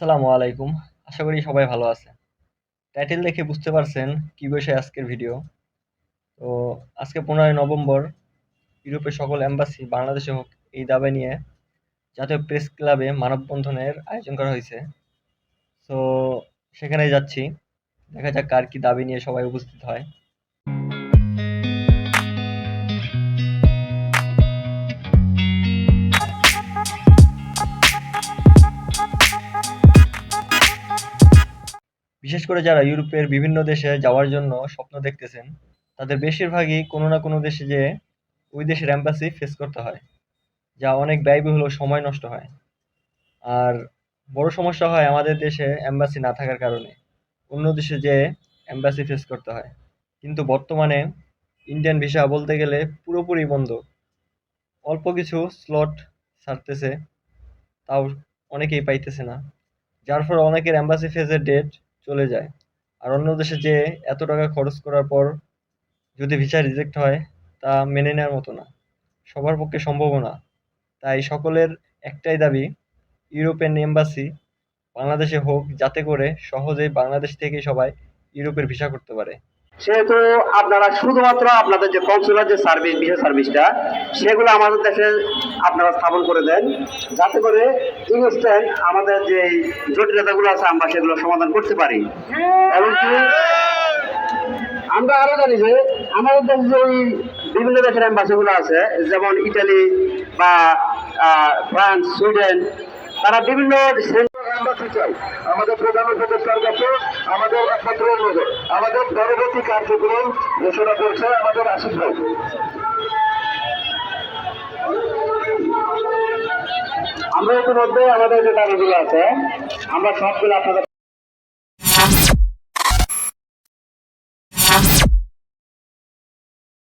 আসসালামু আলাইকুম। আশা করি সবাই ভালো আছে টাইটেল দেখে বুঝতে পারছেন কি বিষয়ে আজকের ভিডিও তো আজকে পনেরোই নভেম্বর, ইউরোপের সকল এম্বাসি বাংলাদেশে হোক, এই দাবি নিয়ে জাতীয় প্রেস ক্লাবে মানববন্ধনের আয়োজন করা হয়েছে। তো সেখানে যাচ্ছি। দেখা যাক কার কি দাবি নিয়ে সবাই উপস্থিত হয়। বিশেষ করে যারা ইউরোপের বিভিন্ন দেশে যাওয়ার জন্য স্বপ্ন দেখতেছেন, তাদের বেশিরভাগই কোনো না কোনো দেশে যেয়ে ওই দেশের এম্বাসি ফেস করতে হয়, যা অনেক ব্যয়বহুল ও সময় নষ্ট হয়। আর বড় সমস্যা হয় আমাদের দেশে এম্বাসি না থাকার কারণে, অন্য দেশে যেয়ে এম্বাসি ফেস করতে হয়। কিন্তু বর্তমানে ইন্ডিয়ান ভিসা বলতে গেলে পুরোপুরি বন্ধ। অল্প কিছু স্লট ছাড়তেছে, তাও অনেকেই পাইতেছে না। যার ফলে অনেকের এম্বাসি ফেজের ডেট চলে যায়। আর অন্য দেশে যে এত টাকা খরচ করার পর যদি ভিসা রিজেক্ট হয়, তা মেনে নেওয়ার মতো না। সবার পক্ষে সম্ভব না। তাই সকলের একটাই দাবি ইউরোপিয়ান এম্বাসি বাংলাদেশে হোক, যাতে করে সহজেই বাংলাদেশ থেকে সবাই ইউরোপের ভিসা করতে পারে। সেহেতু আপনারা শুধুমাত্র আপনাদের যে কনসুলার যে সার্ভিস ভিসা সার্ভিসটা সেগুলো আমাদের দেশে আপনারা স্থাপন করে দেন। যাতে করে ইনস্ট্যান্ট আমাদের যে জটিলতাগুলো আছে, আমরা সেগুলো সমাধান করতে পারি। এমনকি আমরা আরও জানি যে আমাদের দেশে যে ওই বিভিন্ন দেশের অ্যাম্বাসিগুলো আছে, যেমন ইটালি বা ফ্রান্স, সুইডেন, তারা বিভিন্ন এম্বাসি চাই। আমাদের প্রধান উপদেষ্টার কাছে আমাদের একমাত্র অনুরোধ আমাদের পরবর্তী কার্যক্রম ঘোষণা করছে আমাদের আশিস ভাই। আমরা ইতিমধ্যে আমাদের যে দাবিগুলো আছে, আমরা সবগুলো আপনাদের